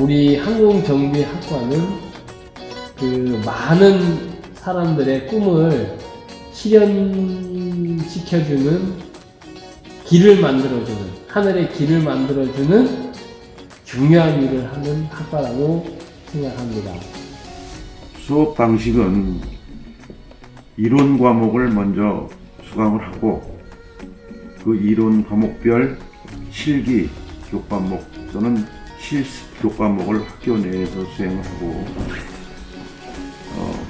우리 항공정비학과는 그 많은 사람들의 꿈을 실현시켜주는 길을 만들어주는 하늘의 길을 만들어주는 중요한 일을 하는 학과라고 생각합니다. 수업 방식은 이론 과목을 먼저 수강을 하고 그 이론 과목별 실기 교과목 또는 실습 교과목을 학교 내에서 수행하고 어,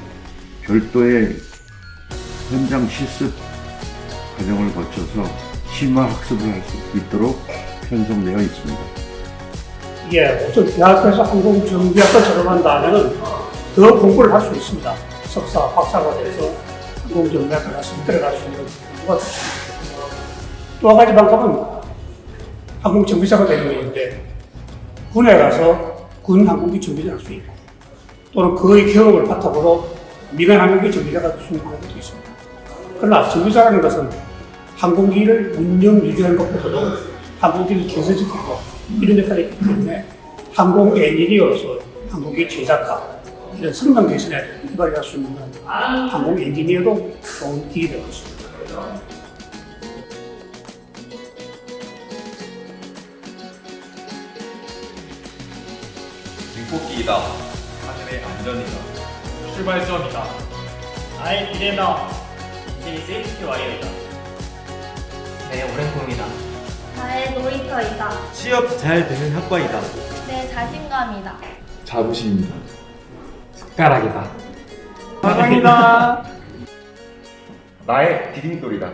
별도의 현장 실습 과정을 거쳐서 심화 학습을 할 수 있도록 편성되어 있습니다. 이게 우선 대학교에서 항공정비학과 졸업한다 하면은 더 공부를 할 수 있습니다. 석사, 박사가 돼서 항공정비학과 가서 들어갈 수 있는 공부가 됐습니다. 또한 가지 방법은 항공정비사가 되는 것인데 군에 가서 군 항공기 정비를 할 수 있고 또는 그의 경험을 바탕으로 민간 항공기 정비자가 될수 있는 방법도 있습니다. 그러나 정비사라는 것은 항공기를 운영 유지하는 것보다도 항공기를 개선시키고 이런 역할이 있기 때문에 항공 엔지니어로서 항공기 제작가 이런 성능 개선에 개발을 할수 있는 건 항공 엔지니어도 좋은 길이 될 것입니다. 증폭기이다. 하늘의 안전이다. 출발점이다. 나의 미래다. 인생의 세이프티 와이어이다. 내 오랜 꿈이다. 나의 놀이터이다. 취업 잘 되는 학과이다. 내 자신감이다. 자부심입니다. 숟가락이다. 사랑이다. 나의 디딤돌이다.